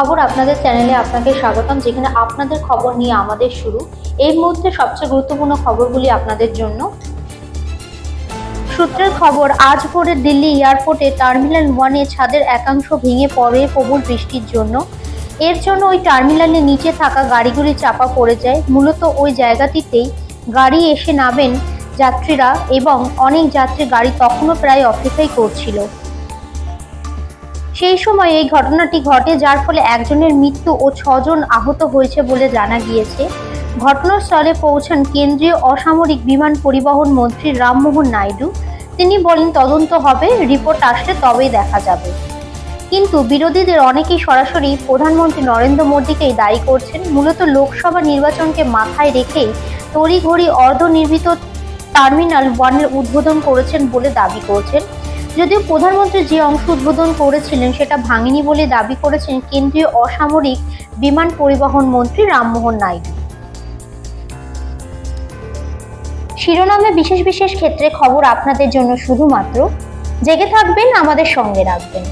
খবর আপনাদের চ্যানেলে আপনাকে স্বাগতম, যেখানে আপনাদের খবর নিয়ে আমাদের শুরু। এই মুহূর্তে সবচেয়ে গুরুত্বপূর্ণ খবরগুলি আপনাদের জন্য। সূত্রের খবর, আজ ভোরে দিল্লি এয়ারপোর্টে টার্মিনাল ওয়ানে ছাদের একাংশ ভেঙে পড়ে প্রবল বৃষ্টির জন্য। এর জন্য ওই টার্মিনালের নিচে থাকা গাড়িগুলি চাপা পড়ে যায়। মূলত ওই জায়গাটিতেই গাড়ি এসে নামেন যাত্রীরা এবং অনেক যাত্রী গাড়ি তখনও প্রায় অপেক্ষাই করছিল। সেই সময় এই ঘটনাটি ঘটে, যার ফলে একজনের মৃত্যু ও ছজন আহত হয়েছে বলে জানা গিয়েছে। ঘটনাস্থলে পৌঁছান কেন্দ্রীয় অসামরিক বিমান পরিবহন মন্ত্রী রামমোহন নাইডু। তিনি বলেন, তদন্ত হবে, রিপোর্ট আসলে তবেই দেখা যাবে। কিন্তু বিরোধীদের অনেকেই সরাসরি প্রধানমন্ত্রী নরেন্দ্র মোদীকেই দায়ী করছেন। মূলত লোকসভা নির্বাচনকে মাথায় রেখেই তড়িঘড়ি অর্ধনির্মিত টার্মিনাল ওয়ানের উদ্বোধন করেছেন বলে দাবি করছেন যদিও প্রধানমন্ত্রী যে অংশ উদ্বোধন করেছিলেন সেটা ভাঙেনি বলে দাবি করেছেন কেন্দ্রীয় অসামরিক বিমান পরিবহন মন্ত্রী রামমোহন নাইডু। শিরোনামে বিশেষ বিশেষ ক্ষেত্রে খবর আপনাদের জন্য শুধুমাত্র। জেগে থাকবেন, আমাদের সঙ্গে রাখবেন।